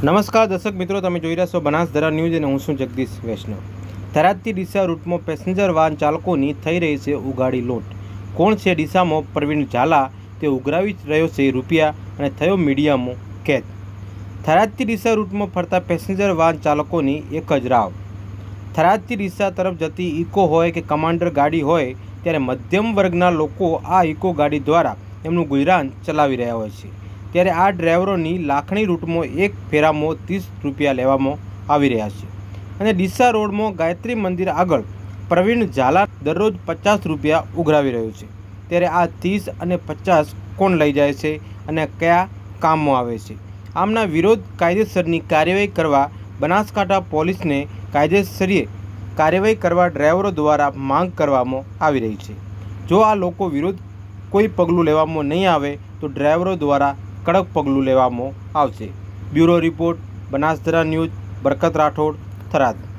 નમસ્કાર દર્શક મિત્રો, તમે જોઈ રહ્યા છો બનાસધરા ન્યૂઝ અને હું છું જગદીશ વૈષ્ણવ. થરાદથી ડીસા રૂટમાં પેસેન્જર વાહન ચાલકોની થઈ રહી છે ઉગાડી લૂંટ. કોણ છે ડીસામાં? પ્રવીણ ઝાલા, તે ઉઘરાવી રહ્યો છે રૂપિયા અને થયો મીડિયામાં કેદ. થરાદથી ડીસા રૂટમાં ફરતા પેસેન્જર વાહન ચાલકોની એક જ રાવ. થરાદથી ડીસા તરફ જતી ઇકો હોય કે કમાન્ડર ગાડી હોય, ત્યારે મધ્યમ વર્ગના લોકો આ ઇકો ગાડી દ્વારા એમનું ગુજરાન ચલાવી રહ્યા હોય છે. ત્યારે આ ડ્રાઈવરોની લાખણી રૂટમાં એક ફેરામાં ત્રીસ રૂપિયા લેવામાં આવી રહ્યા છે. અને ડીસા રોડમાં ગાયત્રી મંદિર આગળ પ્રવીણ ઝાલા દરરોજ પચાસ રૂપિયા ઉઘરાવી રહ્યો છે. ત્યારે આ ત્રીસ અને પચાસ કોણ લઈ જાય છે અને કયા કામમાં આવે છે? આમના વિરોધ કાયદેસરની કાર્યવાહી કરવા બનાસકાંઠા પોલીસને કાયદેસરીએ કાર્યવાહી કરવા ડ્રાઈવરો દ્વારા માંગ કરવામાં આવી રહી છે. જો આ લોકો વિરુદ્ધ કોઈ પગલું લેવામાં નહીં આવે તો ડ્રાઈવરો દ્વારા કડક પગલું લેવામાં આવશે. Bureau report Banasdhara news Barkat Rathod Tharad.